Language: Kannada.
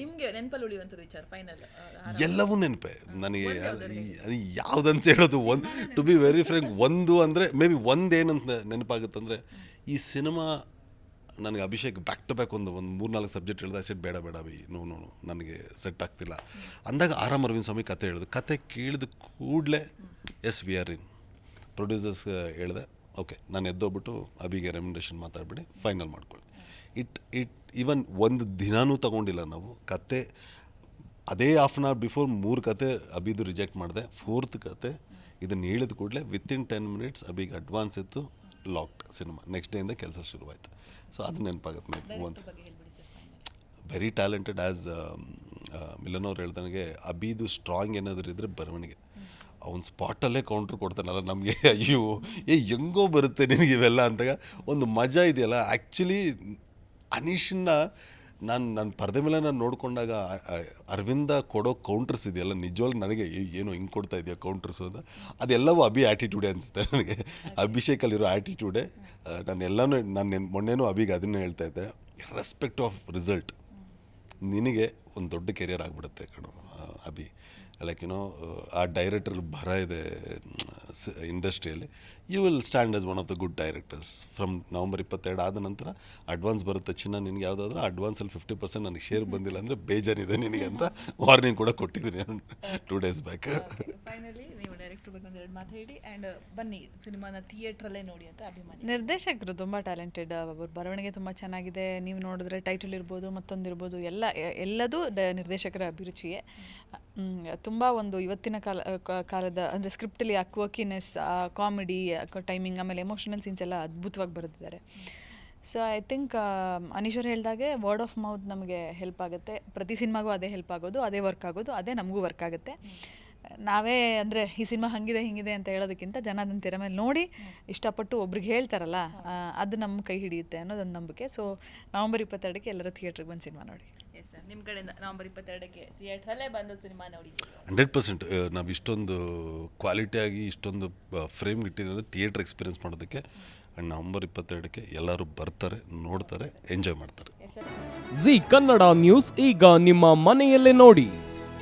ನಿಮ್ಗೆ ನೆನಪಲ್ಲಿ ಉಳಿಯುವಂಥದ್ದು ವಿಚಾರ ಫೈನಲ್ ಎಲ್ಲವೂ ನೆನಪೆ. ನನಗೆ ಯಾವ್ದಂತ ಹೇಳೋದು ಒಂದು ಟು ಬಿ ವೆರಿ ಫ್ರೆಂಕ್ ಒಂದು ಅಂದರೆ ಮೇ ಬಿ ಒಂದೇನಂತ ನೆನಪಾಗುತ್ತಂದ್ರೆ ಈ ಸಿನಿಮಾ ನನಗೆ ಅಭಿಷೇಕ್ ಬ್ಯಾಕ್ ಟು ಬ್ಯಾಕ್ ಒಂದು ಒಂದು ಮೂರ್ನಾಲ್ಕು ಸಬ್ಜೆಕ್ಟ್ ಹೇಳಿದ ಸೆಟ್ ಬೇಡ ಬೇಡ ಬಿ ನೋ ನೋ ನನಗೆ ಸೆಟ್ ಆಗ್ತಿಲ್ಲ. ಅಂದಾಗ ಆರಾಮ್ ಅರವಿಂದ್ ಸ್ವಾಮಿ ಕತೆ ಹೇಳಿದ್ರು. ಕತೆ ಕೇಳಿದ ಕೂಡಲೇ S V R in. Producers ಹೇಳಿದೆ ಓಕೆ ನಾನು ಎದ್ದೋಗ್ಬಿಟ್ಟು ಅಭಿಗೆ ರೆಮ್ಯುನರೇಷನ್ ಮಾತಾಡ್ಬಿಡಿ ಫೈನಲ್ ಮಾಡ್ಕೊಳ್ಳಿ. ಇಟ್ ಇಟ್ ಈವನ್ ಒಂದು ದಿನಾನೂ ತಗೊಂಡಿಲ್ಲ ನಾವು. ಕತೆ ಅದೇ ಹಾಫ್ ಆನ್ ಅವರ್ ಬಿಫೋರ್ ಮೂರು ಕತೆ ಅಬಿದು ರಿಜೆಕ್ಟ್ ಮಾಡಿದೆ. ಫೋರ್ತ್ ಕತೆ ಇದನ್ನು ಹೇಳಿದ ಕೂಡಲೇ ವಿತಿನ್ ಟೆನ್ ಮಿನಿಟ್ಸ್ ಅಬಿಗೆ ಅಡ್ವಾನ್ಸ್ ಇತ್ತು ಲಾಕ್ಡ್ ಸಿನಿಮಾ ನೆಕ್ಸ್ಟ್ ಡೇಯಿಂದ ಕೆಲಸ ಶುರುವಾಯಿತು. ಸೊ ಅದು ನೆನಪಾಗುತ್ತೆ ನನಗೆ ಒಂದು ವೆರಿ ಟ್ಯಾಲೆಂಟೆಡ್ ಆ್ಯಸ್ ಮಿಲನ್ ಅವ್ರು ಹೇಳ್ದಂಗೆ ಅಬಿದು ಸ್ಟ್ರಾಂಗ್ ಏನಾದರೂ ಇದ್ದರೆ ಬರವಣಿಗೆ. ಅವ್ನು ಸ್ಪಾಟಲ್ಲೇ ಕೌಂಟ್ರ್ ಕೊಡ್ತಾನಲ್ಲ ನಮಗೆ. ಅಯ್ಯೋ ಏ ಹೆಂಗೋ ಬರುತ್ತೆ ನಿನಗೆ ಇವೆಲ್ಲ ಅಂತಾಗ ಒಂದು ಮಜಾ ಇದೆಯಲ್ಲ? ಆ್ಯಕ್ಚುಲಿ ಅನೀಶನ್ನ ನಾನು ನನ್ನ ಪರದೆ ಮೇಲೆ ನಾನು ನೋಡಿಕೊಂಡಾಗ ಅರವಿಂದ ಕೊಡೋ ಕೌಂಟರ್ಸ್ ಇದೆಯಲ್ಲ, ನಿಜವಾಗ್ಲೂ ನನಗೆ ಏನು ಹಿಂಗೆ ಕೊಡ್ತಾ ಇದೆಯಾ ಕೌಂಟರ್ಸ್ ಅಂತ, ಅದೆಲ್ಲವೂ ಅಭಿ ಆ್ಯಟಿಟ್ಯೂಡೇ ಅನಿಸುತ್ತೆ ನನಗೆ. ಅಭಿಷೇಕಲ್ಲಿರೋ ಆ್ಯಟಿಟ್ಯೂಡೇ ನಾನು ಎಲ್ಲನೂ, ನಾನು ನೆನ್- ಮೊನ್ನೆನೂ ಅಭಿಗೆ ಅದನ್ನೇ ಹೇಳ್ತಾ ಇದ್ದೆ ರೆಸ್ಪೆಕ್ಟ್ ಆಫ್ ರಿಸಲ್ಟ್ ನಿನಗೆ ಒಂದು ದೊಡ್ಡ ಕೆರಿಯರ್ ಆಗಿಬಿಡುತ್ತೆ ಕಣೋ ಅಭಿ. ಲೈಕ್ ಏನೋ ಆ ಡೈರೆಕ್ಟರ್ ಭರ ಇದೆ ಇಂಡಸ್ಟ್ರಿಯಲ್ಲಿ you will stand as one of the good directors from November ಇಪ್ಪತ್ತೆರಡು ಆದ ನಂತರ ಅಡ್ವಾನ್ಸ್ ಬರುತ್ತೆ ಚಿನ್ನ ನಿನಗೆ ಯಾವುದಾದ್ರೂ ಅಡ್ವಾನ್ಸಲ್ಲಿ ಫಿಫ್ಟಿ ಪರ್ಸೆಂಟ್ ನನಗೆ ಶೇರ್ ಬಂದಿಲ್ಲ ಅಂದರೆ ಬೇಜಾರಿದೆ ನಿನಗೆ ಅಂತ ವಾರ್ನಿಂಗ್ ಕೂಡ ಕೊಟ್ಟಿದ್ದೀನಿ ಟೂ ಡೇಸ್ ಬ್ಯಾಕ್ ಫೈನಲಿ ನೀವು ಡೈರೆಕ್ಟರ್ ಬಗ್ಗೆ ಒಂದೆರಡು ಮಾತು ಹೇಳಿ ಆ್ಯಂಡ್ ಬನ್ನಿ ಸಿನಿಮಾನ ಥಿಯೇಟ್ರಲ್ಲೇ ನೋಡಿ ಅಂತ ಅಭಿಮಾನಿ. ನಿರ್ದೇಶಕರು ತುಂಬ ಟ್ಯಾಲೆಂಟೆಡ್ ಅವರು ಬರವಣಿಗೆ ತುಂಬ ಚೆನ್ನಾಗಿದೆ. ನೀವು ನೋಡಿದ್ರೆ ಟೈಟಲ್ ಇರ್ಬೋದು ಮತ್ತೊಂದಿರ್ಬೋದು ಎಲ್ಲ ಎಲ್ಲದೂ ಡ ನಿರ್ದೇಶಕರ ಅಭಿರುಚಿಯೇ. ತುಂಬ ಒಂದು ಇವತ್ತಿನ ಕಾಲ ಕಾಲದ ಅಂದರೆ ಸ್ಕ್ರಿಪ್ಟಲ್ಲಿ ಆ ಕ್ವರ್ಕಿನೆಸ್ ಆ ಕಾಮಿಡಿ ಟೈಮಿಂಗ್ ಆಮೇಲೆ ಎಮೋಷನಲ್ ಸೀನ್ಸ್ ಎಲ್ಲ ಅದ್ಭುತವಾಗಿ ಬರೆದಿದ್ದಾರೆ. ಸೊ ಐ ಥಿಂಕ್ ಅನೀಶ್ವರ್ ಹೇಳ್ದಾಗೆ ವರ್ಡ್ ಆಫ್ ಮೌತ್ ನಮಗೆ ಹೆಲ್ಪ್ ಆಗುತ್ತೆ. ಪ್ರತಿ ಸಿನಿಮಾಗೂ ಅದೇ ಹೆಲ್ಪ್ ಆಗೋದು, ಅದೇ ವರ್ಕ್ ಆಗೋದು, ಅದೇ ನಮಗೂ ವರ್ಕ್ ಆಗುತ್ತೆ. ನಾವೇ ಅಂದರೆ ಈ ಸಿನಿಮಾ ಹಂಗಿದೆ ಹಿಂಗಿದೆ ಅಂತ ಹೇಳೋದಕ್ಕಿಂತ ಜನ ಅದನ್ನು ತೆರೆ ಮೇಲೆ ನೋಡಿ ಇಷ್ಟಪಟ್ಟು ಒಬ್ರಿಗೆ ಹೇಳ್ತಾರಲ್ಲ ಅದು ನಮ್ಮ ಕೈ ಹಿಡಿಯುತ್ತೆ ಅನ್ನೋದು ಒಂದು ನಂಬಿಕೆ. ಸೊ ನವಂಬರ್ ಇಪ್ಪತ್ತೆರಡಕ್ಕೆ ಎಲ್ಲರೂ ಥಿಯೇಟ್ರಿಗೆ ಬಂದು ಸಿನಿಮಾ ನೋಡಿ. ಎಸ್ ಸರ್ ನಿಮ್ಮ ಕಡೆಯಿಂದ ನವಂಬರ್ ಇಪ್ಪತ್ತೆರಡಕ್ಕೆ ಥಿಯೇಟ್ರಲ್ಲೇ ಬಂದು ಸಿನಿಮಾ ನೋಡಿ. ಹಂಡ್ರೆಡ್ ಪರ್ಸೆಂಟ್ ನಾವು ಇಷ್ಟೊಂದು ಕ್ವಾಲಿಟಿಯಾಗಿ ಇಷ್ಟೊಂದು ಫ್ರೇಮ್ ಇಟ್ಟಿದ್ರೆ ಥಿಯೇಟ್ರ್ ಎಕ್ಸ್ಪೀರಿಯನ್ಸ್ ಮಾಡೋದಕ್ಕೆ. ಆ್ಯಂಡ್ ನವಂಬರ್ ಇಪ್ಪತ್ತೆರಡಕ್ಕೆ ಎಲ್ಲರೂ ಬರ್ತಾರೆ ನೋಡ್ತಾರೆ ಎಂಜಾಯ್ ಮಾಡ್ತಾರೆ. ಜಿ ಕನ್ನಡ ನ್ಯೂಸ್ ಈಗ ನಿಮ್ಮ ಮನೆಯಲ್ಲೇ ನೋಡಿ.